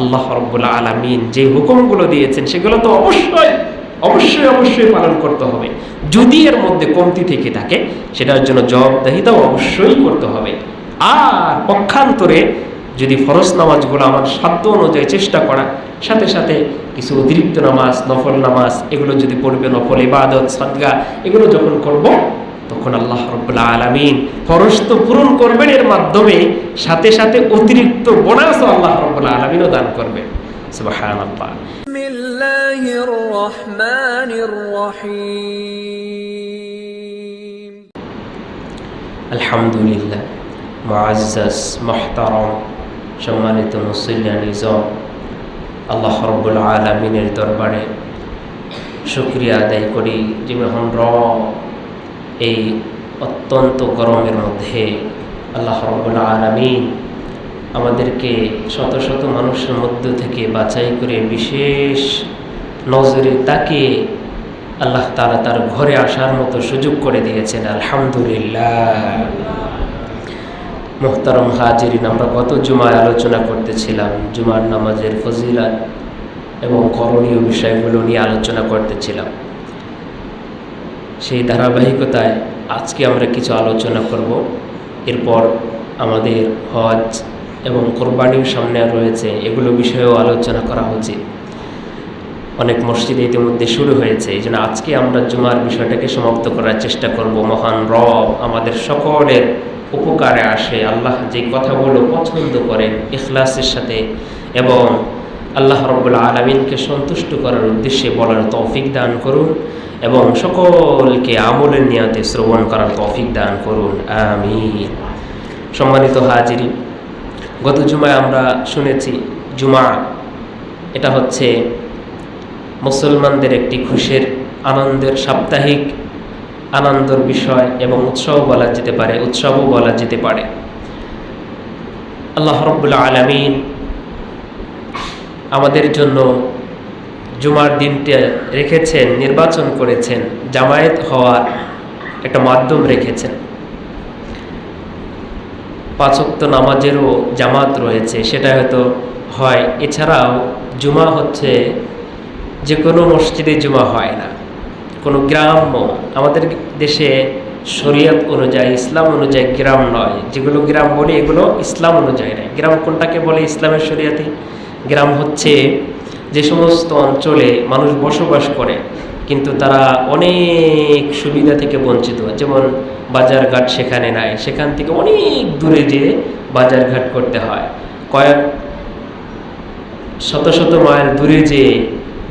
আল্লাহ রব্বুল আলমিন যে হুকুমগুলো দিয়েছেন, সেগুলো তো অবশ্যই অবশ্যই অবশ্যই পালন করতে হবে। যদি এর মধ্যে কমতি থেকে থাকে, সেটার জন্য জবাবদাহিতাও অবশ্যই করতে হবে। আর পক্ষান্তরে যদি ফরজ নামাজগুলো আমার সাধ্য অনুযায়ী চেষ্টা করা, সাথে সাথে কিছু অতিরিক্ত নামাজ, নফল নামাজ, এগুলো যদি পড়বে নফল, ইবাদত, সাদগা, এগুলো যখন করব তখন আল্লাহ রব্লা আলমিন খরচ তো পূরণ করবেন এর মাধ্যমে সাথে সাথে অতিরিক্ত বোনাস আল্লাহ রব্লা আলমিনও দান করবেন। আলহামদুলিল্লাহ সম্মানিত আল্লাহ রব্বুল আলমিনের দরবারে শুক্রিয়া আদায় করি। যে মহন রব এই অত্যন্ত গরমের মধ্যে আল্লাহ রব্বুল আলমিন আমাদেরকে শত শত মানুষের মধ্য থেকে বাছাই করে বিশেষ নজরে তাকে আল্লাহ তালা তার ঘরে আসার মতো সুযোগ করে দিয়েছেন, আলহামদুলিল্লাহ। মোহতারম হাজিরিন, আমরা গত জুমায় আলোচনা করতেছিলাম, জুমার নামাজের ফজিলাত এবং করণীয় বিষয়গুলো নিয়ে আলোচনা করতেছিলাম। সেই ধারাবাহিকতায় আজকে আমরা কিছু আলোচনা করব। এরপর আমাদের হজ এবং কোরবানির সামনে রয়েছে, এগুলো বিষয়েও আলোচনা করা উচিত। অনেক মসজিদে ইতিমধ্যে শুরু হয়েছে, এই জন্য আজকে আমরা জুমার বিষয়টাকে সমাপ্ত করার চেষ্টা করব। মহান রব আমাদের সকলের উপকারে আসে, আল্লাহ যে কথাগুলো পছন্দ করেন ইখলাসের সাথে এবং আল্লাহ রব্বুল আলমিনকে সন্তুষ্ট করার উদ্দেশ্যে বলার তৌফিক দান করুন। এবং সকলকে আমলের নিয়াতে শ্রবণ করার তৌফিক দান করুন। আমিন। সম্মানিত হাজিরি গত জুমায় আমরা শুনেছি, জুমা এটা হচ্ছে মুসলমানদের একটি খুশির আনন্দের সাপ্তাহিক আনন্দর বিষয় এবং উৎসব বলা যেতে পারে, উৎসবও বলা যেতে পারে। আল্লাহ রব্বুল্লা আলমিন আমাদের জন্য জুমার দিনটা রেখেছেন, নির্বাচন করেছেন, জামায়াত হওয়ার একটা মাধ্যম রেখেছেন। পাঁচক্ত নামাজেরও জামাত রয়েছে, সেটা হয়তো হয়। এছাড়াও জুমা হচ্ছে যে কোনো মসজিদে জুমা হয় না। কোনো গ্রাম্য, আমাদের দেশে শরিয়ত অনুযায়ী, ইসলাম অনুযায়ী গ্রাম নয়। যেগুলো গ্রাম বলি, এগুলো ইসলাম অনুযায়ী নয়। গ্রাম কোনটাকে বলে ইসলামের শরিয়াতে গ্রাম হচ্ছে যে সমস্ত অঞ্চলে মানুষ বসবাস করে, কিন্তু তারা অনেক সুবিধা থেকে বঞ্চিত। যেমন বাজারঘাট সেখানে নাই, সেখান থেকে অনেক দূরে যেয়ে বাজারঘাট করতে হয়। কয়েক শত শত মাইল দূরে যেয়ে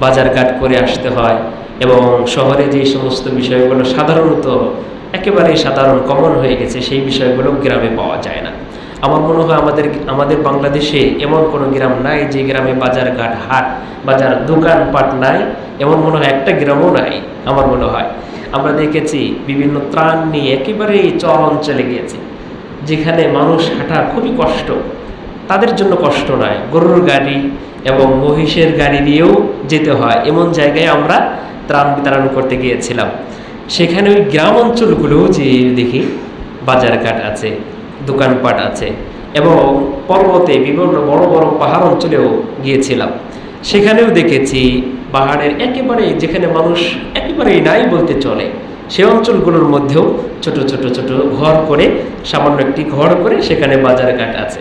বাজারঘাট করে আসতে হয় এবং শহরে যে সমস্ত বিষয়গুলো সাধারণত একেবারে সাধারণ কমন হয়ে গেছে, সেই বিষয়গুলো গ্রামে পাওয়া যায় না। আমার মনে হয় আমাদের আমাদের বাংলাদেশে এমন কোনো গ্রাম নাই যে গ্রামে বাজারঘাট, হাট, বাজার দোকানপাট নাই। এমন মনে হয় একটা গ্রামও নাই, আমার মনে হয়। আমরা দেখেছি বিভিন্ন ত্রাণ নিয়ে একেবারেই চর অঞ্চলে গিয়েছি, যেখানে মানুষ হাঁটা খুবই কষ্ট। তাদের জন্য কষ্ট নয়, গরুর গাড়ি এবং মহিষের গাড়ি দিয়েও যেতে হয়। এমন জায়গায় আমরা ত্রাণ বিতরণ করতে গিয়েছিলাম। সেখানে ওই গ্রাম অঞ্চলগুলোও যে দেখি, বাজারঘাট আছে দোকানপাট আছে এবং পর্বতে বিভিন্ন বড় বড় পাহাড় অঞ্চলেও গিয়েছিলাম। সেখানেও দেখেছি পাহাড়ের একেবারে যেখানে মানুষ একেবারেই নাই বলতে চলে, সে অঞ্চলগুলোর মধ্যেও ছোট ছোট ছোট ঘর করে, সামান্য একটি ঘর করে সেখানে বাজারঘাট আছে।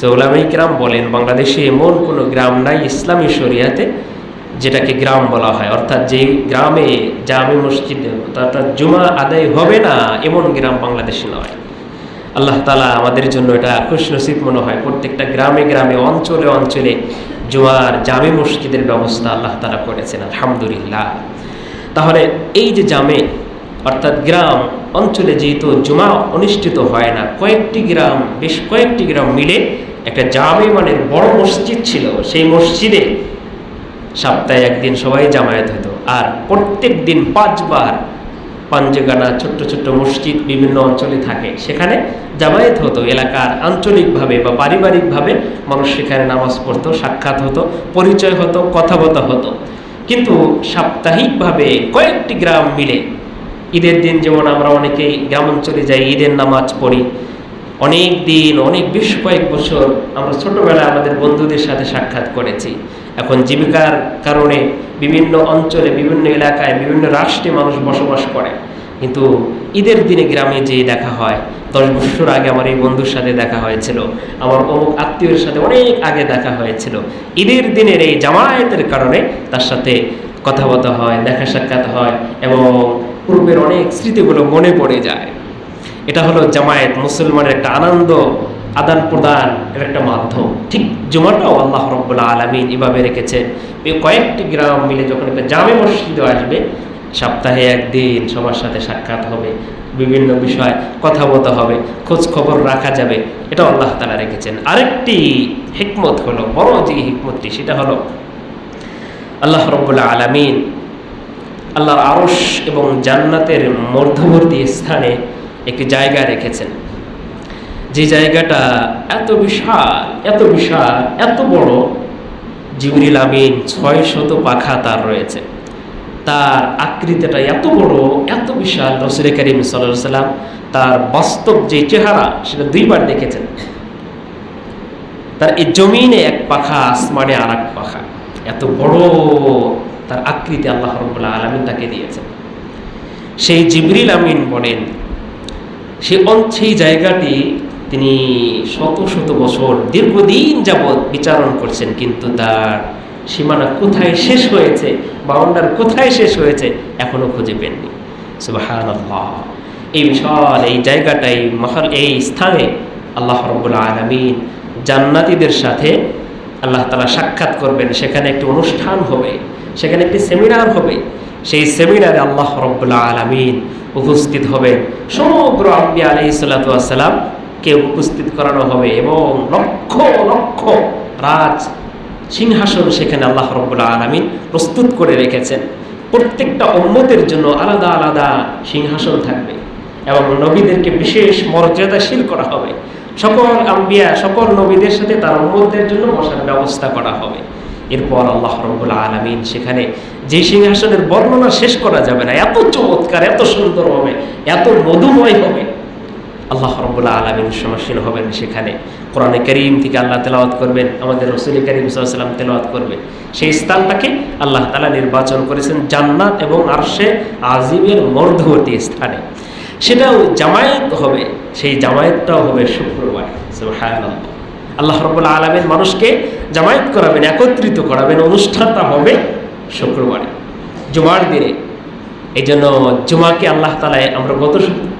তো ওলামাই গ্রাম বলেন, বাংলাদেশে এমন কোনো গ্রাম নাই ইসলামী শরিয়াতে যেটাকে গ্রাম বলা হয়। অর্থাৎ যেই গ্রামে জামে মসজিদ, অর্থাৎ জুমা আদায় হবে না, এমন গ্রাম বাংলাদেশে নয়। আল্লাহ তালা আমাদের জন্য এটা খুশ নসিব মনে হয়। প্রত্যেকটা গ্রামে গ্রামে, অঞ্চলে অঞ্চলে জুমার জামে মসজিদের ব্যবস্থা আল্লাহ তালা করেছেন, আলহামদুলিল্লাহ। তাহলে এই যে জামে, অর্থাৎ গ্রাম, অঞ্চলে যেহেতু জুমা অনুষ্ঠিত হয় না, কয়েকটি গ্রাম, বেশ কয়েকটি গ্রাম মিলে একটা জামে মানের বড় মসজিদ ছিল। সেই মসজিদে সপ্তাহে একদিন সবাই জামায়াত হতো। আর প্রত্যেক দিন পাঁচবার পাঞ্জেগানা ছোট্ট ছোট্ট মসজিদ বিভিন্ন অঞ্চলে থাকে। সেখানে জামায়াত হতো এলাকার আঞ্চলিকভাবে বা পারিবারিকভাবে, মানুষ সেখানে নামাজ পড়তো, সাক্ষাৎ হতো, পরিচয় হতো, কথাবার্তা হতো। কিন্তু সাপ্তাহিকভাবে কয়েকটি গ্রাম মিলে, ঈদের দিন যেমন আমরা অনেকেই গ্রাম অঞ্চলে যাই, ঈদের নামাজ পড়ি। অনেক দিন, অনেক বেশ কয়েক বছর আমরা ছোটবেলায় আমাদের বন্ধুদের সাথে সাক্ষাৎ করেছি। এখন জীবিকার কারণে বিভিন্ন অঞ্চলে, বিভিন্ন এলাকায় বিভিন্ন রাষ্ট্রে মানুষ বসবাস করে। কিন্তু ঈদের দিনে গ্রামে যেয়ে দেখা হয়, দশ বছর আগে আমার এই বন্ধুর সাথে দেখা হয়েছিল, আমার অমুক আত্মীয়ের সাথে অনেক আগে দেখা হয়েছিল। ঈদের দিনের এই জামায়াতের কারণে তার সাথে কথাবার্তা হয়, দেখা সাক্ষাৎ হয় এবং পূর্বের অনেক স্মৃতিগুলো মনে পড়ে যায়। এটা হলো জামায়াত মুসলমানের একটা আনন্দ আদান প্রদান এর একটা মাধ্যম। ঠিক জুমাটাও আল্লাহ রব্বুল্লা আলমিন এভাবে রেখেছেন। কয়েকটি গ্রাম মিলে যখন একটা জামে মসজিদে আসবে, সপ্তাহে একদিন সবার সাথে সাক্ষাৎ হবে, বিভিন্ন বিষয় কথা বলতে হবে খোঁজ খবর রাখা যাবে এটা আল্লাহ তালা রেখেছেন। আরেকটি হিকমত হলো, বড় যে হিকমতটি, সেটা হলো আল্লাহ রব্বুল্লা আলমিন আল্লাহর আরশ এবং জান্নাতের মধ্যবর্তী স্থানে একটি জায়গা রেখেছেন। যে জায়গাটা এত বিশাল এত বিশাল, এত বড়, জিবরিল আমিন ছয় শত পাখা তার রয়েছে। তার আকৃতিটা এত বড়, এত বিশাল, রসুল করিম সাল্লাহ সাল্লাম তার বাস্তব যে চেহারা সেটা দুইবার দেখেছেন। তার এই জমিনে এক পাখা, আসমানে আর এক পাখা। এত বড় তার আকৃতি আল্লাহ রব্বুল্লাহ আলমিন তাকে দিয়েছেন। সেই জিবরিল আমিন বলেন, সে সেই জায়গাটি তিনি শত শত বছর, দীর্ঘদিন যাবৎ বিচারণ করছেন, কিন্তু তার সীমানা কোথায় শেষ হয়েছে বাউন্ডার কোথায় শেষ হয়েছে, এখনও খুঁজে পেননি। এই বিশাল এই জায়গাটাই, মহাল এই স্থানে আল্লাহ রব্বুল আলমিন জান্নাতীদের সাথে আল্লাহ তালা সাক্ষাৎ করবেন। সেখানে একটি অনুষ্ঠান হবে, সেখানে একটি সেমিনার হবে। সেই সেমিনারে আল্লাহ রব্বুল্লা আলমিন উপস্থিত হবেন। সমগ্র আম্বিয়া আলি সাল্লাতাম কে উপস্থিত করানো হবে এবং লক্ষ লক্ষ রাজ সিংহাসন সেখানে আল্লাহ রব্বুল্লা আলমিন প্রস্তুত করে রেখেছেন। প্রত্যেকটা উম্মতের জন্য আলাদা আলাদা সিংহাসন থাকবে এবং নবীদেরকে বিশেষ মর্যাদাশীল করা হবে। সকল আম্বিয়া, সকল নবীদের সাথে তার উম্মতদের জন্য বসার ব্যবস্থা করা হবে। এরপর আল্লাহ রব্বুল আলমিন সেখানে যে সিংহাসনের বর্ণনা শেষ করা যাবে না, এত চমৎকার, এত সুন্দর হবে, এত মধুময় হবে। আল্লাহ রব্বুল্লাহ আলমিন সমাসীন হবেন সেখানে। কোরআনে করিম থেকে আল্লাহ তেলাওয়াত করবেন, আমাদের রসুল করিম সাল্লাম তেলাওয়াত করবেন সেই স্থানটাকে আল্লাহ তালা নির্বাচন করেছেন জান্নাত এবং আরশে আজিমের মধ্যবর্তী স্থানে। সেটাও জামায়াত হবে, সেই জামায়াতটাও হবে শুক্রবার। আল্লাহ রব্বুল্লাহ আলমের মানুষকে জামায়াত করাবেন, একত্রিত করাবেন, অনুষ্ঠানটা হবে শুক্রবারে। জুমার দিনে এই জন্য জুমাকে আল্লাহ তালায় আমরা গত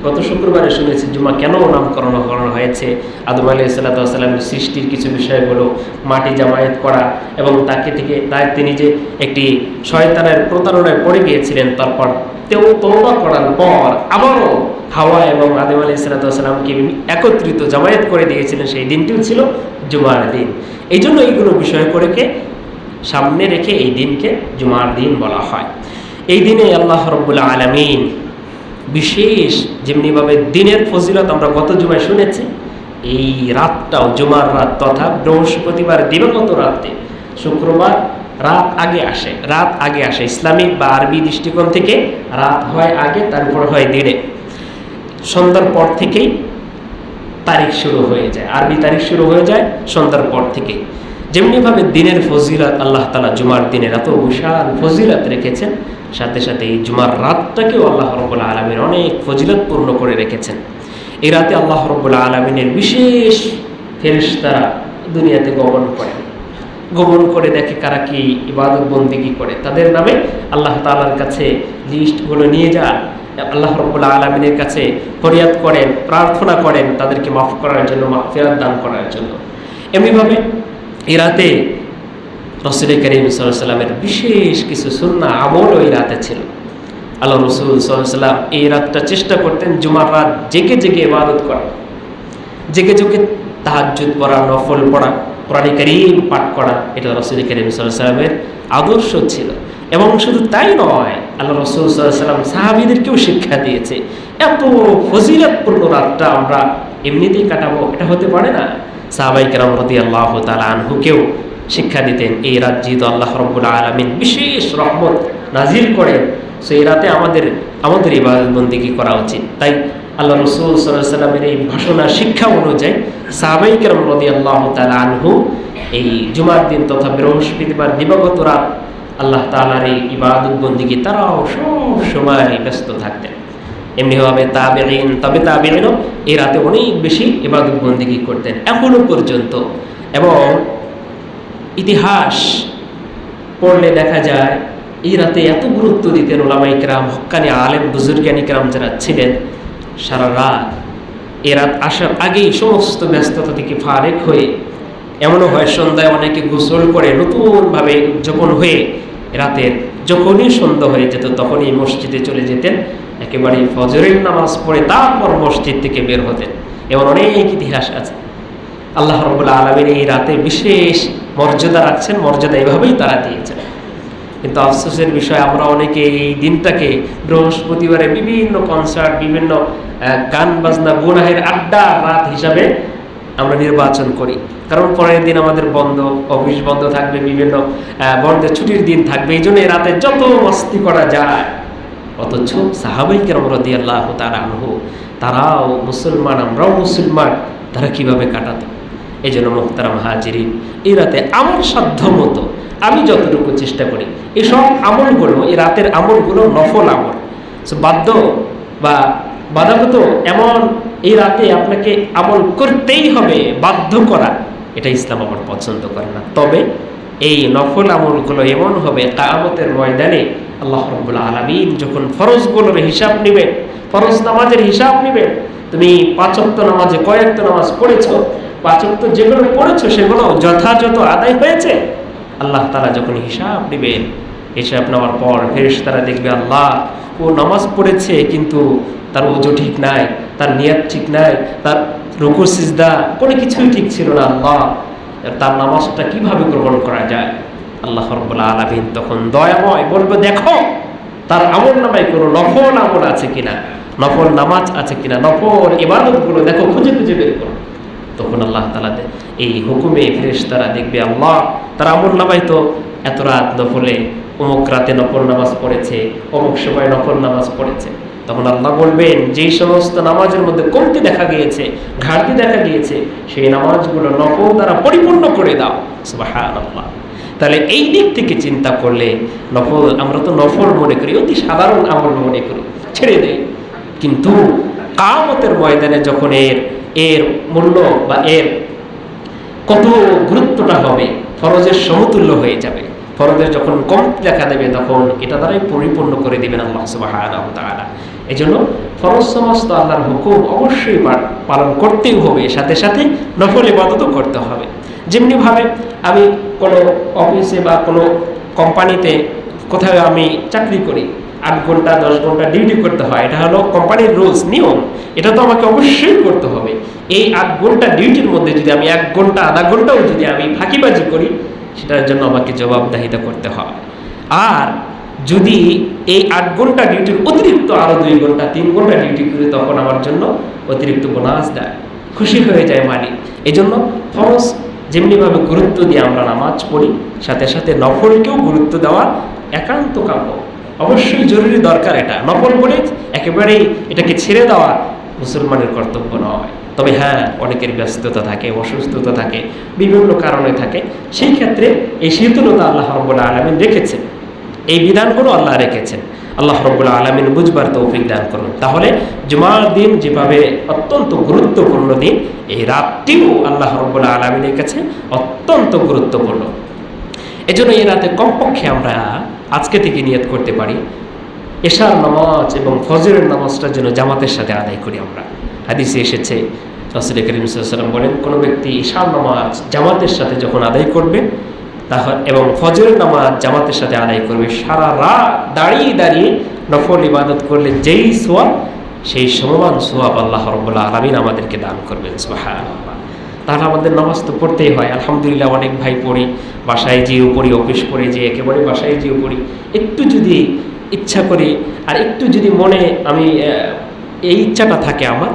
গত শুক্রবারে শুনেছি জুমা কেন নামকরণ করানো হয়েছে? আদম আলী সাল্লাতামের সৃষ্টির কিছু বিষয়গুলো, মাটি জামায়াত করা এবং তাকে থেকে, তার তিনি যে একটি শয়তানের প্রতারণায় পড়ে গিয়েছিলেন, তারপর তেও তৌবা করার পর আবারও হাওয়া এবং আদম আলী সাল্লাতামকে একত্রিত জামায়াত করে দিয়েছিলেন, সেই দিনটিও ছিল জুমার দিন। এই জন্য এইগুলো বিষয় করেকে সামনে রেখে এই দিনকে জুমার দিন বলা হয়। এই দিনে আল্লাহ রব্বুল্লা আলমিন বিশেষ যেমনিভাবে দিনের ফজিলত আমরা গত জুমায় শুনেছি, এই রাতটাও, জুমার রাত তথা বৃহস্পতিবার দিবাগত রাতে? শুক্রবার রাত আগে আসে, রাত আগে আসে। ইসলামিক বা আরবি দৃষ্টিকোণ থেকে রাত হয় আগে, তারপর হয় দিনে। সন্ধ্যার পর থেকেই তারিখ শুরু হয়ে যায়। আরবি তারিখ শুরু হয়ে যায় সন্ধ্যার পর থেকে যেমনিভাবে দিনের ফজিলত আল্লাহ তালা জুমার দিনের এত বিশাল ফজিলত রেখেছেন, সাথে সাথে এই জুমার রাতটাকেও আল্লাহ রব্বুল্লা আলমিন অনেক ফজিলত পূর্ণ করে রেখেছেন। এই রাতে আল্লাহ রব্বুল্লা আলমিনের বিশেষ ফেরিস্তারা দুনিয়াতে গমন করেন। গমন করে দেখে কারা কি ইবাদত বন্দিগি করে? তাদের নামে আল্লাহ তাআলার কাছে লিস্টগুলো নিয়ে যান। আল্লাহ রব্বুল্লা আলমিনের কাছে ফরিয়াদ করেন, প্রার্থনা করেন তাদেরকে মাফ করার জন্য ফেরত দান করার জন্য। এমনিভাবে এই রাতে রসুল করিম সাল্লামের বিশেষ কিছু সুন্না আমল ওই রাতে ছিল। আল্লাহ রসুল সাল্লাম এই রাতটা চেষ্টা করতেন জুমার রাত জেগে জেগে ইবাদত করা। জেগে জেগে তাহাজ্জুদ পড়া, নফল পড়া, কোরআন করিম পাঠ করা, এটা রসুল করিম সাল্লামের আদর্শ ছিল। এবং শুধু তাই নয়, আল্লাহ রসুল সাল্লাম সাহাবিদেরকেও শিক্ষা দিয়েছে, এত ফজিলতপূর্ণ রাতটা আমরা এমনিতেই কাটাবো, এটা হতে পারে না। সাহাবাই কেরাম রদি আল্লাহ তালা আনহুকেও শিক্ষা দিতেন, এই রাত যেহেতু আল্লাহ রব্বুল আলমিন বিশেষ রহমত নাজিল করেন, সেই রাতে আমাদের আমাদের ইবাদতবন্দিগি করা উচিত? তাই আল্লাহ রসুল সাল্লাহ সাল্লামের এই ভাষণা শিক্ষা অনুযায়ী সাহাবাই কেরম রদি আল্লাহ তালা আনহু এই জুমার দিন তথা বৃহস্পতিবার দিবাগত রাত আল্লাহ তালার এই ইবাদত তারাও সব সময় ব্যস্ত থাকতেন। এমনিভাবে তাবেইন তবে তাবেইনও এই রাতে অনেক বেশি ইবাদত বন্দিগি করতেন, এখনও পর্যন্ত। এবং ইতিহাস পড়লে দেখা যায়, এই রাতে এত গুরুত্ব দিতেন ওলামাই কেরাম, হক্কানি আলেম, বুজুর্গানি কেরাম যারা ছিলেন, সারা রাত, এ রাত আসার আগেই সমস্ত ব্যস্ততা থেকে ফারেক হয়ে, এমনও হয় সন্ধ্যায় অনেকে গোসল করে নতুনভাবে যখন হয়ে রাতের যখনই সন্ধ্যা হয়ে যেত তখনই মসজিদে চলে যেতেন। একেবারে ফজরের নামাজ পড়ে তারপর মসজিদ থেকে বের হতেন এমন অনেক ইতিহাস আছে। আল্লাহ রবুল্লা আলমীর এই রাতে বিশেষ মর্যাদা রাখছেন, মর্যাদা এভাবেই তারা দিয়েছেন। কিন্তু আফসোসের বিষয়, আমরা অনেকে এই দিনটাকে বৃহস্পতিবারে বিভিন্ন কনসার্ট বিভিন্ন গান বাজনা গুনাহের আড্ডা, রাত হিসাবে আমরা নির্বাচন করি। কারণ পরের দিন আমাদের বন্ধ, অফিস বন্ধ থাকবে, বিভিন্ন বন্ধের ছুটির দিন থাকবে। এই জন্য রাতে যত মস্তি করা যায় অথচ সাহাবাই কেরম রদি আল্লাহ তারা তারাও মুসলমান আমরাও মুসলমান তারা কীভাবে কাটাতো? এই জন্য মোহতারাম হাজিরিন এই রাতে আমার সাধ্য মতো আমি যতটুকু চেষ্টা করি এসব আমলগুলো এই রাতের আমলগুলো নফল আমল। So, বাধ্য বা বাধাগত এমন এই রাতে আপনাকে আমল করতেই হবে বাধ্য করা। এটা ইসলাম আমার পছন্দ করে না। তবে এই নফল আমলগুলো এমন হবে কায়ামতের ময়দানে আল্লাহ রব্বুল আলমিন যখন ফরজগুলোর হিসাব নেবেন ফরজ নামাজের হিসাব নেবেন তুমি পাঁচক্ত নামাজে কয়েকত নামাজ পড়েছো? পাঁচক্ত যেগুলো পড়েছো সেগুলো যথাযথ আদায় হয়েছে? আল্লাহ তারা যখন হিসাব নেবেন হিসাব নেওয়ার পর ফেরেশ তারা দেখবে, আল্লাহ, ও নামাজ পড়েছে কিন্তু তার ওজো ঠিক নাই, তার নিয়াত ঠিক নাই, তার রুকু সিজদা কোনো কিছুই ঠিক ছিল না, আল্লাহ, তার নামাজটা কীভাবে গ্রহণ করা যায়? আল্লাহ আলমিন তখন দয়াময় বলবে, দেখো, তার আমল নামায় কোনো নফল আমল আছে কিনা? নফল নামাজ আছে কিনা? নফল ইবাদতগুলো দেখো, খুঁজে খুঁজে বের করো। তখন আল্লাহ তালা এই হুকুমে ফেরেশ তারা দেখবে, আল্লাহ, তার আমল নামায় তো এত রাত নফলে, অমুক রাতে নফল নামাজ পড়েছে, অমুক সময় নফল নামাজ পড়েছে। তখন আল্লাহ বলবেন, যেই সমস্ত নামাজের মধ্যে কমতি দেখা গিয়েছে, ঘাটতি দেখা গিয়েছে, সেই নামাজগুলো নফল দ্বারা পরিপূর্ণ করে দাও। সুবাহান আল্লাহ তাহলে এই দিক থেকে চিন্তা করলে নফল, আমরা তো নফল মনে করি, অতি সাধারণ আমল মনে করি, ছেড়ে দেয় কিন্তু কামতের ময়দানে যখন এর এর মূল্য বা এর কত গুরুত্বটা হবে, ফরজের সমতুল্য হয়ে যাবে। ফরজের যখন কম দেখা দেবে, তখন এটা দ্বারাই পরিপূর্ণ করে দিবেন আল্লাহ তাআলা। এই জন্য ফরজ সমস্ত আল্লাহর হুকুম অবশ্যই পালন করতেই হবে, সাথে সাথে নফল ইবাদতও করতে হবে। যেমনিভাবে আমি কোনো অফিসে বা কোনো কোম্পানিতে কোথাও আমি চাকরি করি, আট ঘণ্টা, দশ ঘণ্টা ডিউটি করতে হয়, এটা হলো কোম্পানির রুলস, নিয়ম। এটা তো আমাকে অবশ্যই করতে হবে। এই আট ঘণ্টা ডিউটির মধ্যে যদি আমি এক ঘণ্টা, আধা ঘন্টাও যদি আমি ফাঁকিবাজি করি, সেটার জন্য আমাকে জবাবদাহিতা করতে হয় আর যদি এই আট ঘণ্টা ডিউটির অতিরিক্ত আরও দুই ঘণ্টা, তিন ঘণ্টা ডিউটি করি, তখন আমার জন্য অতিরিক্ত বোনাস দেয়। খুশি হয়ে যায় মালিক। এই জন্য ফরজ যেমনিভাবে গুরুত্ব দিয়ে আমরা নামাজ পড়ি, সাথে সাথে নফলকেও গুরুত্ব দেওয়া একান্ত কাম্য। অবশ্যই জরুরি দরকার এটা। নফল বলে একেবারেই এটাকে ছেড়ে দেওয়া মুসলমানের কর্তব্য নয়। তবে হ্যাঁ অনেকের ব্যস্ততা থাকে, অসুস্থতা থাকে, বিভিন্ন কারণে থাকে। সেই ক্ষেত্রে এই শীতলতা আল্লাহ রব্বুল্লাহ আলমিন রেখেছেন। এই বিধানগুলো আল্লাহ রেখেছেন। আল্লাহ রব্বুল্লাহ আলমিন বুঝবার তৌফিক দান করুন। তাহলে জুমার দিন যেভাবে অত্যন্ত গুরুত্বপূর্ণ দিন, এই রাতটিও আল্লাহ রব্বুল্লাহ আলমিনের কাছে অত্যন্ত গুরুত্বপূর্ণ। এজন্য এই রাতে কমপক্ষে আমরা আজকে থেকে নিয়ত করতে পারি, এশার নামাজ এবং ফজরের নামাজটা যেন জামাতের সাথে আদায় করি আমরা। হাদিসে এসেছে রসুল করিম সাল্লাম বলেন, কোনো ব্যক্তি ঈশার নামাজ জামাতের সাথে যখন আদায় করবে তাহলে এবং ফজরের নামাজ জামাতের সাথে আদায় করবে। সারা রাত দাঁড়িয়ে দাঁড়িয়ে নফল ইবাদত করলে যেই সোয়াব, সেই সমমান সোয়াব আল্লাহ রব্বুল্লাহ আলমিন আমাদেরকে দান করবেন। সুবহানাল্লাহ। তাহলে আমাদের নামাজ তো পড়তেই হয়। আলহামদুলিল্লাহ অনেক ভাই পড়ি, বাসায় যেয়েও পড়ি অফিস করে যে একেবারে বাসায় যেয়েও পড়ি একটু যদি ইচ্ছা করি, আর একটু যদি মনে আমি এই ইচ্ছাটা থাকে আমার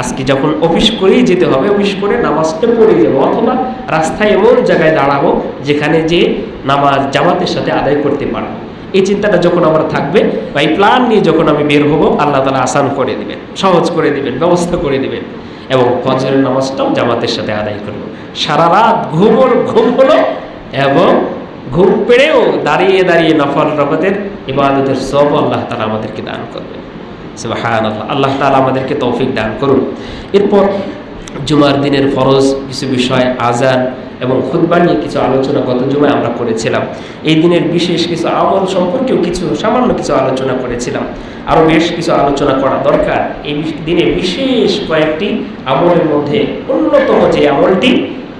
আজকে যখন অফিস করেই যেতে হবে, অফিস করে নামাজটা পড়ে যাব অথবা রাস্তায় এমন জায়গায় দাঁড়াবো যেখানে যে নামাজ জামাতের সাথে আদায় করতে পারব। এই চিন্তাটা যখন আমার থাকবে, বা এই প্ল্যান নিয়ে যখন আমি বের হব, আল্লাহ তালা আসান করে দিবেন, সহজ করে দিবেন, ব্যবস্থা করে দিবেন এবং ফজরের নামাজটাও জামাতের সাথে আদায় করব। সারা রাত ঘুমোর ঘুম হলো এবং ঘুম পেড়েও দাঁড়িয়ে দাঁড়িয়ে নফল রকতের ইবাদতের সব আল্লাহ তালা আমাদেরকে দান করবেন। সুবহান আল্লাহ তালা আমাদেরকে তৌফিক দান করুন। এরপর জুমার দিনের ফরজ, কিছু বিষয় আজান এবং খুতবা নিয়ে কিছু আলোচনা গত জুমায় আমরা করেছিলাম। এই দিনের বিশেষ কিছু আমল সম্পর্কেও কিছু, সামান্য কিছু আলোচনা করেছিলাম। আরও বেশ কিছু আলোচনা করা দরকার। এই দিনে বিশেষ কয়েকটি আমলের মধ্যে অন্যতম যে আমলটি,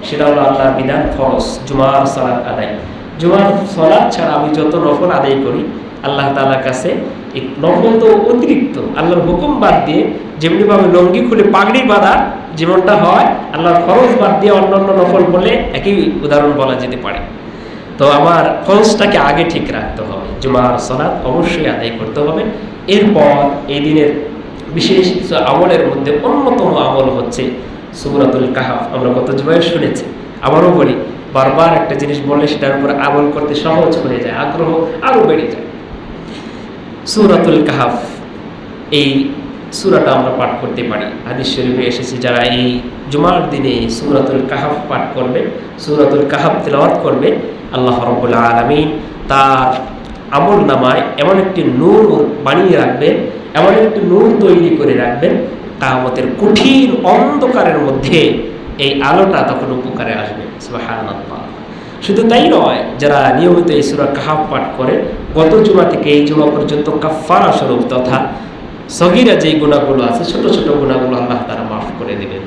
সেটা হলো আল্লাহর বিধান ফরজ, জুমার সালাত আদায়। জুমার সালাত ছাড়া আমি যত নফল আদায় করি, আল্লাহ তাআলার কাছে এই নফল তো অতিরিক্ত। আল্লাহর হুকুম বাদ দিয়ে যেমনিভাবে লঙ্গি খুলে পাগড়ি বাঁধা যেমনটা হয়, আল্লাহর খরচ বাদ দিয়ে অন্যান্য নফল বলে একই উদাহরণ বলা যেতে পারে। তো আমার ফরজটাকে আগে ঠিক রাখতে হবে। জুমার সলাৎ অবশ্যই আদায় করতে হবে। এরপর এই দিনের বিশেষ কিছু আমলের মধ্যে অন্যতম আমল হচ্ছে সুবরাতুল কাহাফ। আমরা গত জুমায় শুনেছি, আবারও বলি, বারবার একটা জিনিস বললে সেটার উপর আমল করতে সহজ হয়ে যায়, আগ্রহ আরও বেড়ে যায়। সুরাতুল কাহাফ। এই সুরাটা আমরা পাঠ করতে পারি। হাদিস শরীফে এসেছে যারা এই জুমার দিনে সুরাতুল কাহাফ পাঠ করবে, সুরাতুল কাহাফ তেলাওয়াত করবে, আল্লাহ রব্বুল আলমিন তার আমল নামায় এমন একটি নূর বানিয়ে রাখবেন, এমন একটি নূর তৈরি করে রাখবেন কামতের কঠিন অন্ধকারের মধ্যে এই আলোটা তখন উপকারে আসবে। সুবহানাল্লাহ। শুধু তাই নয়, যারা নিয়মিত এই সুরা কাহাব পাঠ করে, গত জুমা থেকে এই জুমা পর্যন্ত কাফারা স্বরূপ তথা সগিরা যেই গুণাগুলো আছে, ছোট ছোট গুণাগুলো আল্লাহ তারা মাফ করে দেবেন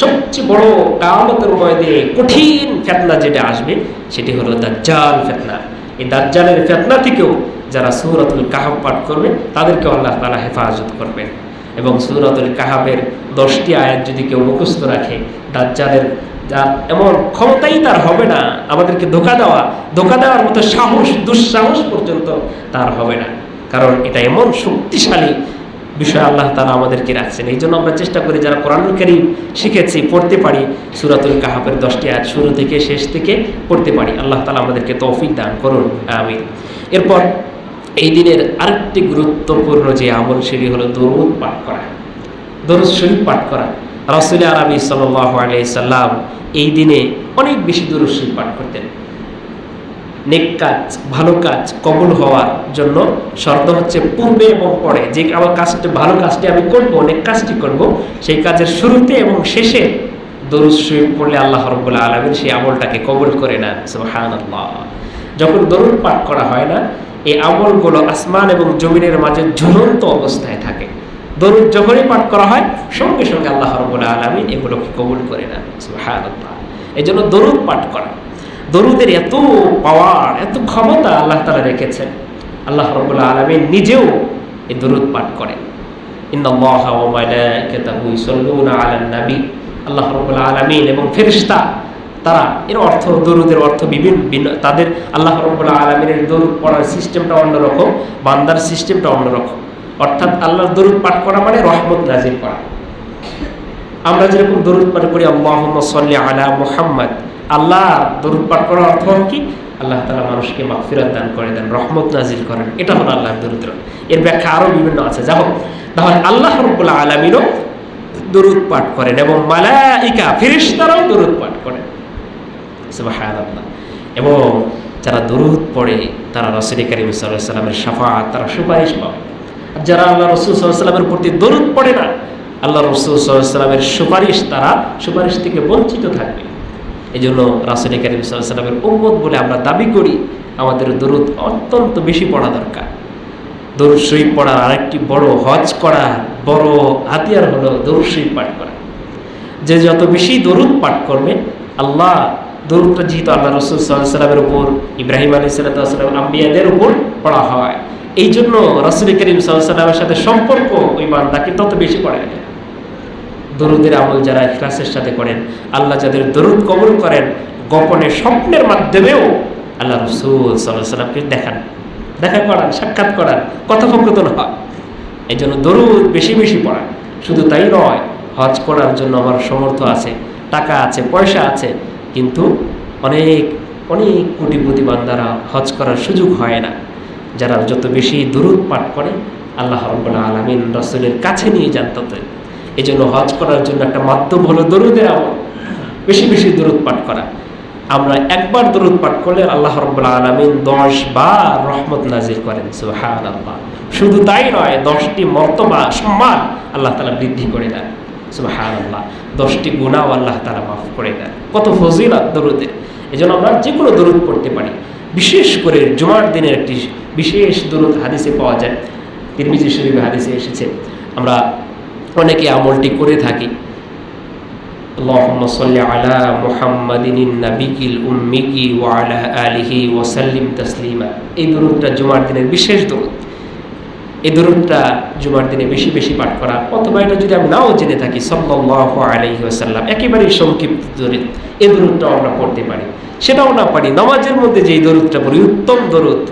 সবচেয়ে বড় কামতের ময়দে কঠিন ফেতনা যেটা আসবে, সেটি হলো দাজ্জাল ফেতনা। এই দাজ্জালের ফেতনা থেকেও যারা সুরাতুল কাহাব পাঠ করবে তাদেরকে আল্লাহ তালা হেফাজত করবেন। এবং সুরাতুল কাহাবের দশটি আয়াত যদি কেউ মুখস্থ রাখে, দাজ্জালের যা এমন ক্ষমতাই তার হবে না। আমাদেরকে ধোকা দেওয়া, ধোকা দেওয়ার মতো সাহস, দুঃসাহস পর্যন্ত তার হবে না। কারণ এটা এমন শক্তিশালী বিষয় আল্লাহ তালা আমাদেরকে রাখছেন। এই জন্য আমরা চেষ্টা করি যারা কোরআনুল শিখেছি, পড়তে পারি। সুরাতুল কাহাবের দশটি আজ শুরু থেকে শেষ থেকে পড়তে পারি। আল্লাহ তালা আমাদেরকে তৌফিক দান করুন। আমি এরপর এই দিনের আরেকটি গুরুত্বপূর্ণ যে আমল, সেটি হলো দরুদ পাঠ করা। দরুদ শরীফ পাঠ করা। রসুল আরবি সাল্লাহ আলাইসাল্লাম এই দিনে অনেক বেশি দরুদ পাঠ করতেন। নেক কাজ, ভালো কাজ কবুল হওয়ার জন্য শর্ত হচ্ছে পূর্বে এবং পরে। যে আমার কাজটা, ভালো কাজটি আমি করব, নেক কাজটি করব, সেই কাজের শুরুতে এবং শেষে দরুদ শরীফ পড়লে আল্লাহ রব্বুল্লাহ আলমিন সেই আমলটাকে কবুল করে নেন। সুবহানাল্লাহ। যখন দরুদ পাঠ করা হয় না, এই আমলগুলো আসমান এবং জমিনের মাঝে ঝুলন্ত অবস্থায় থাকে। দরুদ যখনই পাঠ করা হয়, সঙ্গে সঙ্গে আল্লাহ রব্বুল্লাহ আলমিন এগুলোকে কবুল করে নেন হ্যাঁ এই জন্য দরুদ পাঠ করা, দরুদের এত পাওয়ার এত ক্ষমতা আল্লাহ তালা রেখেছেন। আল্লাহ রবুল্লাহ আলমিন নিজেও এই দরুদ পাঠ করেন। আল্লাহ রবুল্লাহ আলমিন এবং ফেরেশতা, তারা এর অর্থ দরুদের অর্থ বিভিন্ন, ভিন্ন- তাদের আল্লাহ রবুল্লাহ আলমিনের দরুদ পড়ার সিস্টেমটা অন্যরকম, বান্দার সিস্টেমটা অন্যরকম। অর্থাৎ আল্লাহর দরুদ পাঠ করা মানে রহমত নাজির করা। আমরা যেরকম দরুদ পাঠ করি, আল্লাহুম্মা সাল্লি আলা মুহাম্মদ আল্লাহ দরুদ পাঠ করার অর্থ কি? আল্লাহ তালা মানুষকে মাগফিরাত দান করে দেন, রহমত নাজিল করেন। এটা হলো আল্লাহর দরুদ। এর ব্যাখ্যা আরও বিভিন্ন আছে। যা হোক, তাহলে আল্লাহ রব্বুল আলমিনও দরুদ পাঠ করেন এবং মালাইকা, ফেরেশতারাও দরুদ পাঠ করেন। এবং যারা দরুদ পড়ে, তারা রসুল করিম সাল্লাহ সাল্লামের সাফাত তারা সুপারিশ পাবে যারা আল্লাহ রসুল সাল্লামের প্রতি দরুদ পড়ে না, আল্লাহ রসুল সাল্লামের সুপারিশ তারা, সুপারিশ থেকে বঞ্চিত থাকবে। এই জন্য রাসুল করিম সাল্লামের উম্মত বলে আমরা দাবি করি, আমাদের দরুদ অত্যন্ত বেশি পড়া দরকার। দরুদ শরীফ পড়ার আরেকটি বড় হজ করার বড় হাতিয়ার হলো দরুদ শরীফ পাঠ করা। যে যত বেশি দরুদ পাঠ করবে, আল্লাহ দরুদটা যেহেতু আল্লাহ রসুল সাল্লাহ সাল্লামের উপর, ইব্রাহিম আলী সাল্লাম আম্বিয়াদের উপর পড়া হয়। এই জন্য রসুল করিম সাল্লামের সাথে সম্পর্ক ওই বান্দাকে তত বেশি পড়ে। না দরুদের আমল যারা ইখলাসের সাথে করেন, আল্লাহ যাদের দরুদ কবুল করেন, গোপনে স্বপ্নের মাধ্যমেও আল্লাহ রসুল সাল্লাহ সাল্লামকে দেখান। দেখা করান, সাক্ষাৎ করান, কথোপকথন হয়। এই জন্য দরুদ বেশি বেশি পড়া শুধু তাই নয়, হজ করার জন্য আমার সমর্থ আছে, টাকা আছে, পয়সা আছে, কিন্তু অনেক অনেক কোটিপতি বান্দারা হজ করার সুযোগ হয় না। যারা যত বেশি দূরত পাঠ করে, আল্লাহ রব্বুল্লাহ আলমিন রসুলের কাছে নিয়ে যান তত। এই জন্য হজ করার জন্য একটা মাধ্যম হলো দরুদের আমল। বেশি বেশি দূরত পাঠ করা। আমরা একবার দরুদ পাঠ করলে আল্লাহ রব্বুল্লাহ আলমিন দশ বার রহমত নাজির করেন সুহান আল্লাহ শুধু তাই নয়, দশটি মর্তবা, সম্মান আল্লাহ তালা বৃদ্ধি করে দেন সুহান আল্লাহ দশটি গুণাও আল্লাহ তালা মাফ করে দেন। কত ফজিলত দরুদের এই জন্য আমরা যে কোনো দরুদ পড়তে পারি। বিশেষ করে জুমার দিনের একটি বিশেষ দরুদ হাদিসে পাওয়া যায় তিরমিজি শরীফ হাদিসে এসেছে আমরা অনেকে আমলটি করে থাকি اللهم صل على محمد النبي الأمي وعلى آله وسلم تسليما এই দরুদটা জুমার দিনের বিশেষ দরুদ এই দরুদটা জুমার দিনে বেশি বেশি পাঠ করা, অথবা এটা যদি আমি নাও জেনে থাকি, সাল্লাল্লাহু আলাইহি ওয়াসাল্লাম, একেবারেই সংক্ষিপ্ত দরুদ, এই দরুদটাও আমরা পড়তে পারি। সেটাও না পারি, নামাজের মধ্যে যেই দরুদটা পড়ি, উত্তম দরুদ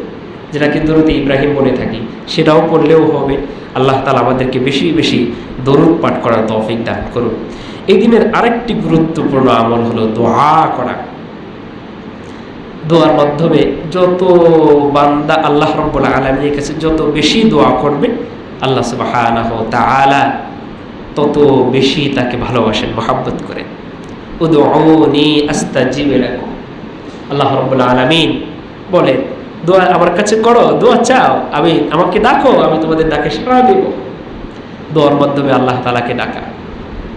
যেটাকে দরুদ ইব্রাহিম বলে থাকি, সেটাও পড়লেও হবে। আল্লাহ তালা আমাদেরকে বেশি বেশি দরুদ পাঠ করার তৌফিক দান করুন এই দিনের আরেকটি গুরুত্বপূর্ণ আমল হলো দোয়া করা। দোয়ার মাধ্যমে যত বান্দা আল্লাহ রব্বুল আলমীর কাছে যত বেশি দোয়া করবে, আল্লাহ সুবাহানাহ তাআলা তত বেশি তাকে ভালোবাসেন, মহাব্বত করেন। উদউনি আস্তাজিব লাকুম। আল্লাহ রব্বুল আলামিন বলে দোয়া আমার কাছে করো, দোয়া চাও আমি আমাকে ডাকো, আমি তোমাদের ডাকে সাড়া দেব। দোয়ার মাধ্যমে আল্লাহ তালাকে ডাকা।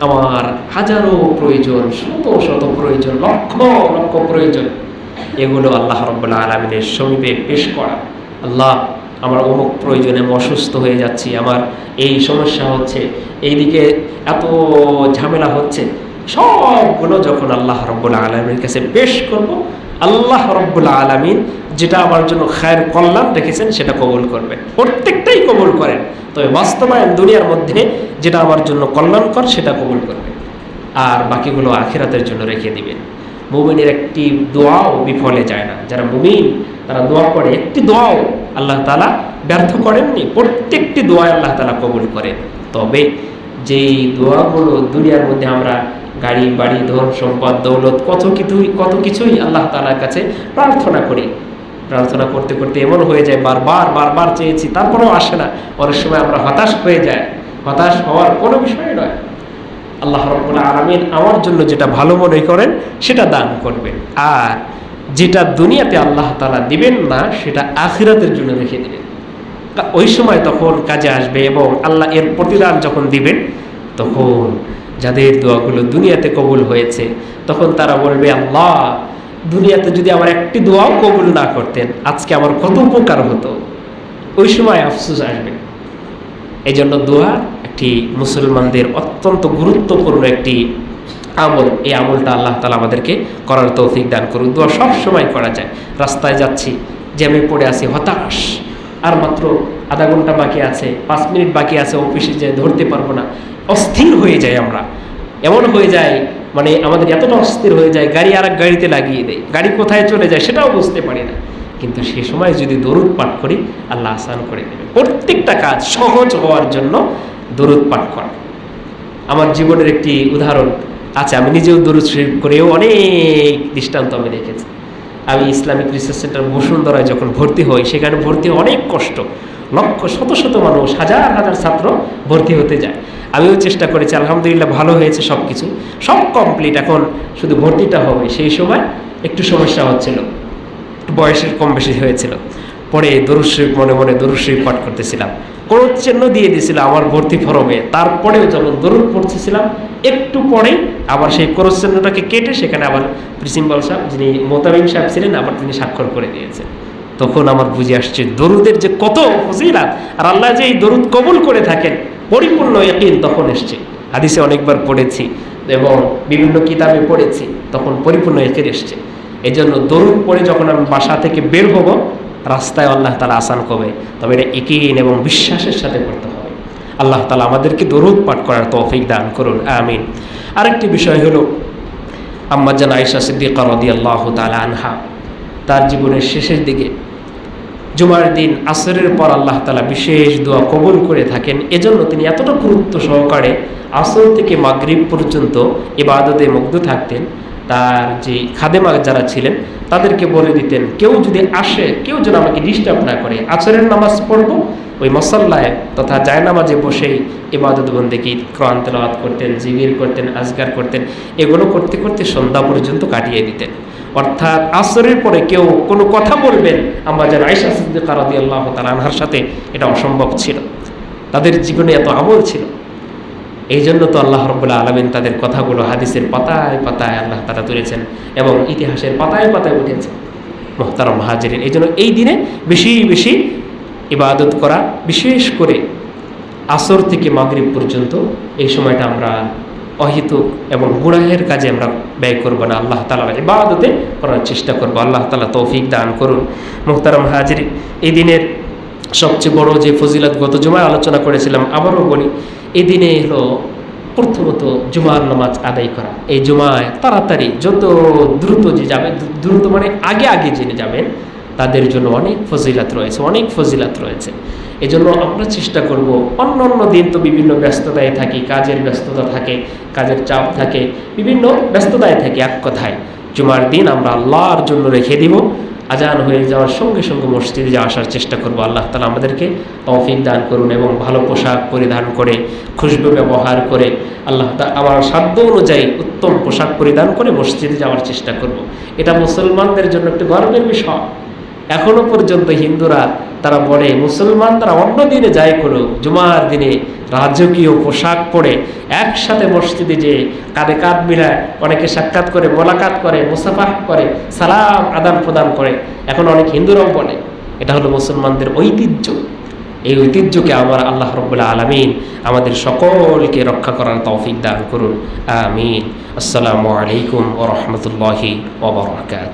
আমার হাজারো প্রয়োজন, শত শত প্রয়োজন, লক্ষ লক্ষ প্রয়োজন। এগুলো আল্লাহ রব্বুল্লা আলমিনের সমীপে পেশ করা। আল্লাহ, আমার অমুক প্রয়োজনে আমি অসুস্থ হয়ে যাচ্ছি, আমার এই সমস্যা হচ্ছে, এইদিকে এত ঝামেলা হচ্ছে, সবগুলো যখন আল্লাহ রব্বুল্লা আলমীর কাছে পেশ করব, আল্লাহ রব্বুল্লা আলমিন যেটা আমার জন্য খায়ের কল্যাণ রেখেছেন, সেটা কবুল করবেন প্রত্যেকটাই কবুল করেন। তবে বাস্তবায়ন দুনিয়ার মধ্যে যেটা আমার জন্য কল্যাণকর, সেটা কবুল করবে। আর বাকিগুলো আখিরাতের জন্য রেখে দিবেন। মুমিনের একটি দোয়াও বিফলে যায় না। যারা মুমিন, তারা দোয়া করে। একটি দোয়াও আল্লাহ তালা ব্যর্থ করেননি। প্রত্যেকটি দোয়া আল্লাহ তালা কবুল করেন। তবে যেই দোয়াগুলো দুনিয়ার মধ্যে আমরা গাড়ি, বাড়ি, ধন, সম্পদ, দৌলত, কত কিছুই কত কিছুই আল্লাহ তালার কাছে প্রার্থনা করি। প্রার্থনা করতে করতে এমন হয়ে যায়, বারবার বারবার চেয়েছি, তারপরেও আসে না। অনেক সময় আমরা হতাশ হয়ে যায় হতাশ হওয়ার কোনো বিষয় নয়। আল্লাহ রব্বুল আলমিন আমার জন্য যেটা ভালো মনে করেন, সেটা দান করবেন আর যেটা দুনিয়াতে আল্লাহ তালা দিবেন না, সেটা আখিরাতের জন্য রেখে দিবেন। ওই সময় তখন কাজে আসবে এবং আল্লাহ এর প্রতিদান যখন দিবেন, তখন যাদের দোয়াগুলো দুনিয়াতে কবুল হয়েছে, তখন তারা বলবে, আল্লাহ, দুনিয়াতে যদি আমার একটি দোয়াও কবুল না করতেন, আজকে আমার কত উপকার হতো। ওই সময় আফসোস আসবে। এই জন্য দোয়া একটি মুসলমানদের অত্যন্ত গুরুত্বপূর্ণ একটি আমল। এই আমলটা আল্লাহ তালা আমাদেরকে করার তৌফিক দান করুন। দোয়া সব সময় করা যায়। রাস্তায় যাচ্ছি, জ্যামে পড়ে আছি, হতাশ। আর মাত্র আধা ঘণ্টা বাকি আছে, পাঁচ মিনিট বাকি আছে অফিসে যে ধরতে পারব না। অস্থির হয়ে যায় আমরা। এমন হয়ে যায় মানে আমাদের এতটা অস্থির হয়ে যায়, গাড়ি আর গাড়িতে লাগিয়ে দেয়। গাড়ি কোথায় চলে যায় সেটাও বুঝতে পারি না। কিন্তু সে সময় যদি দরুদ পাঠ করি, আল্লাহ আসান করে দেবে। প্রত্যেকটা কাজ সহজ হওয়ার জন্য দরুদ পাঠ করা। আমার জীবনের একটি উদাহরণ আছে, আমি নিজেও দরুদ শরীফ করেও অনেক দৃষ্টান্ত আমি দেখেছি। আমি ইসলামিক রিসার্চ সেন্টার বসুন্ধরায় যখন ভর্তি হই, সেখানে ভর্তি অনেক কষ্ট। লক্ষ, শত শত মানুষ, হাজার হাজার ছাত্র ভর্তি হতে যায়। আমিও চেষ্টা করেছি, আলহামদুলিল্লাহ ভালো হয়েছে সব কিছু সব কমপ্লিট এখন শুধু ভর্তিটা হবে। সেই সময় একটু সমস্যা হচ্ছিল। বয়সের কম বেশি হয়েছিল। পরে দরুদ শরীফ মনে মনে দরুদ শরীফ পাঠ করতেছিলাম। কোনো চিহ্ন দিয়ে দিয়েছিল আমার ভর্তি ফরমে। তারপরেও যখন দরুদ পড়তেছিলাম, একটু পরেই আবার সেই ক্রস চিহ্নটাকে কেটে সেখানে আবার প্রিন্সিপাল সাহেব, যিনি মোতাবিন সাহেব ছিলেন, আবার তিনি স্বাক্ষর করে দিয়েছেন। তখন আমার বুঝে আসছে, দরুদের যে কত ফজিলাত! আর আল্লাহ যে এই দরুদ কবুল করে থাকেন, পরিপূর্ণ ইয়াকিন তখন এসছে। হাদিসে অনেকবার পড়েছি এবং বিভিন্ন কিতাবে পড়েছি, তখন পরিপূর্ণ ইয়াকিন এসছে। এই জন্য দরুদ পড়ে যখন আমি বাসা থেকে বের হব, রাস্তায় আল্লাহ তালা আসান কবে তবে এটা একিন এবং বিশ্বাসের সাথে করতে হবে। আল্লাহ তালা আমাদেরকে দরুদ পাঠ করার তৌফিক দান করুন, আমিন। আরেকটি বিষয় হলো আম্মাজান আয়েশা সিদ্দিকা রদি আল্লাহ তালা আনহা, তার জীবনের শেষের দিকে জুমার দিন আসরের পর আল্লাহ তালা বিশেষ দোয়া কবুল করে থাকেন। এজন্য তিনি এতটা গুরুত্ব সহকারে আসর থেকে মাগরিব পর্যন্ত ইবাদতে মুগ্ধ থাকতেন। তার যে খাদেমা যারা ছিলেন, তাদেরকে বলে দিতেন, কেউ যদি আসে, কেউ যেন আমাকে ডিস্টার্ব না করে। আচরের নামাজ পড়ব, ওই মসল্লায় তথা জায়নামাজে বসেই ইবাদত বন্দেকি ক্রান তেলাওয়াত করতেন জিগির করতেন, আজগার করতেন, এগুলো করতে করতে সন্ধ্যা পর্যন্ত কাটিয়ে দিতেন। অর্থাৎ আসরের পরে কেউ কোনো কথা বলবেন, আমরা যেন আয়সা সিদ্দিকা রাদিয়াল্লাহু তাআলা আনহার সাথে এটা অসম্ভব ছিল। তাদের জীবনে এত আমল ছিল। এই জন্য তো আল্লাহ রব্বুল্লাহ আলমিন তাদের কথাগুলো হাদিসের পাতায় পাতায় আল্লাহ তারা তুলেছেন এবং ইতিহাসের পাতায় পাতায় উঠেছেন মোহতারম হাজিরিন এই জন্য এই দিনে বেশি বেশি ইবাদত করা, বিশেষ করে আসর থেকে মাগরিব পর্যন্ত এই সময়টা আমরা অহিতুক এবং গুনাহের কাজে আমরা ব্যয় করব না। আল্লাহ তালার ইবাদতে করার চেষ্টা করব। আল্লাহ তালা তৌফিক দান করুন। মুহতারাম হাজির এই দিনের সবচেয়ে বড় যে ফজিলত গত জুমায় আলোচনা করেছিলাম, আবারও বলি এই দিনে হলো প্রথমত জুমার নামাজ আদায় করা। এই জুমায় তাড়াতাড়ি যত দ্রুত যে যাবে দ্রুত মানে আগে আগে যিনি যাবেন, তাদের জন্য অনেক ফজিলাত রয়েছে, অনেক ফজিলাত রয়েছে। এজন্য আমরা চেষ্টা করব অন্য অন্য দিন তো বিভিন্ন ব্যস্ততায় থাকি, কাজের ব্যস্ততা থাকে, কাজের চাপ থাকে, বিভিন্ন ব্যস্ততায় থাকি এক কথায়। জুমার দিন আমরা আল্লাহর জন্য রেখে দিব আজান হয়ে যাওয়ার সঙ্গে সঙ্গে মসজিদে যাওয়া আসার চেষ্টা করব, আল্লাহ তালা আমাদেরকে তৌফিক দান করুন এবং ভালো পোশাক পরিধান করে, খুশবু ব্যবহার করে, আল্লাহ তা, আমার সাধ্য অনুযায়ী উত্তম পোশাক পরিধান করে মসজিদে যাওয়ার চেষ্টা করব। এটা মুসলমানদের জন্য একটি গর্বের বিষয় এখনও পর্যন্ত হিন্দুরা তারা বলে মুসলমান তারা অন্য দিনে যাই করুক, জুমার দিনে রাজকীয় পোশাক পরে একসাথে মসজিদে যে কাঁধে কাঁধ মিলায় অনেকে সাক্ষাৎ করে, মোলাকাত করে, মুসাফাহ করে, সালাম আদান প্রদান করে। এখন অনেক হিন্দুরাও বলে, এটা হলো মুসলমানদের ঐতিহ্য। এই ঐতিহ্যকে আমার আল্লাহ রব্বুল্লাহ আলমিন আমাদের সকলকে রক্ষা করার তৌফিক দান করুন। আমিন। আসসালামু আলাইকুম ও রহমতুল্লাহি ওবরাকাত